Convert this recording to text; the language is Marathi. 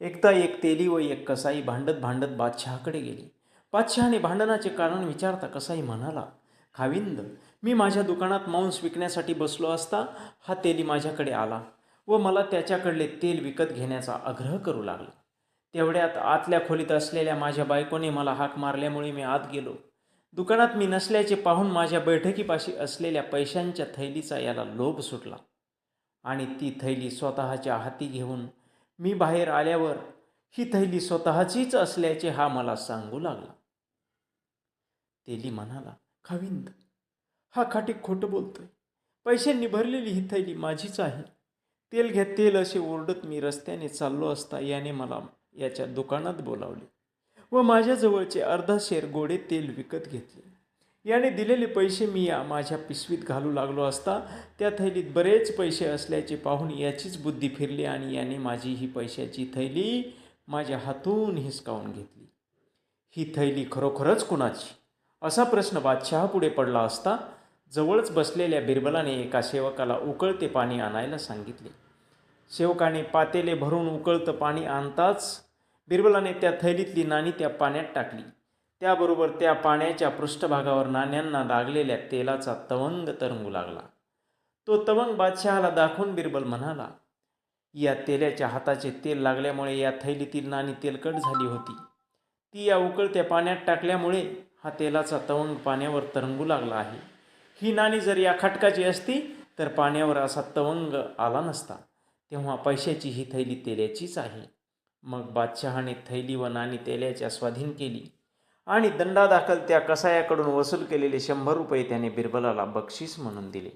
एकदा एक तेली व एक कसाई भांडत भांडत बादशहाकडे गेली. बादशहाने भांडणाचे कारण विचारता कसाई म्हणाला खाविंद मी माझ्या दुकानात मांस विकण्यासाठी बसलो असता हा तेली माझ्याकडे आला व मला त्याच्याकडले तेल विकत घेण्याचा आग्रह करू लागला. तेवढ्यात आतल्या खोलीत असलेल्या माझ्या बायकोने मला हाक मारल्यामुळे मी आत गेलो. दुकानात मी नसल्याचे पाहून माझ्या बैठकीपाशी असलेल्या पैशांच्या थैलीचा याला लोभ सुटला आणि ती थैली स्वतःच्या हाती घेऊन मी बाहेर आल्यावर ही थैली स्वतःचीच असल्याचे हा मला सांगू लागला. तेली म्हणाला खाविंद हा खाटी खोटं बोलतोय. पैशांनी भरलेली ही थैली माझीच आहे. तेल घ्या तेल असे ओरडत मी रस्त्याने चाललो असता याने मला याच्या दुकानात बोलावले व माझ्याजवळचे अर्धा शेर गोडे तेल विकत घेतले. याने दिलेले पैसे मी या माझ्या पिशवीत घालू लागलो असता त्या थैलीत बरेच पैसे असल्याचे पाहून याचीच बुद्धी फिरली आणि याने माझी ही पैशाची थैली माझ्या हातून हिसकावून घेतली. ही थैली खरोखरच कुणाची? असा प्रश्न बादशहापुढे पडला असता जवळच बसलेल्या बिरबलाने एका सेवकाला उकळते पाणी आणायला सांगितले. सेवकाने पातेले भरून उकळतं पाणी आणताच बिरबलाने त्या थैलीतली नाणी त्या पाण्यात टाकली. त्याबरोबर त्या पाण्याच्या पृष्ठभागावर नाण्यांना लागलेल्या तेलाचा तवंग तरंगू लागला. तो तवंग बादशहाला दाखवून बिरबल म्हणाला या तेलाच्या हाताचे तेल लागल्यामुळे या थैलीतील नाणी तेलकट झाली होती. ती या उकळत्या पाण्यात टाकल्यामुळे हा तेलाचा तवंग पाण्यावर तरंगू लागला आहे. ही नाणी जर या खटकाची असती तर पाण्यावर असा तवंग आला नसता. तेव्हा पैशाची ही थैली तेल्याचीच आहे. मग बादशहाने थैली व नाणी तेल्याच्या स्वाधीन केली. आणि दंडादाखल त्या कसायाकडून वसूल केलेले शंभर रुपये त्याने बिरबलाला बक्षीस म्हणून दिले.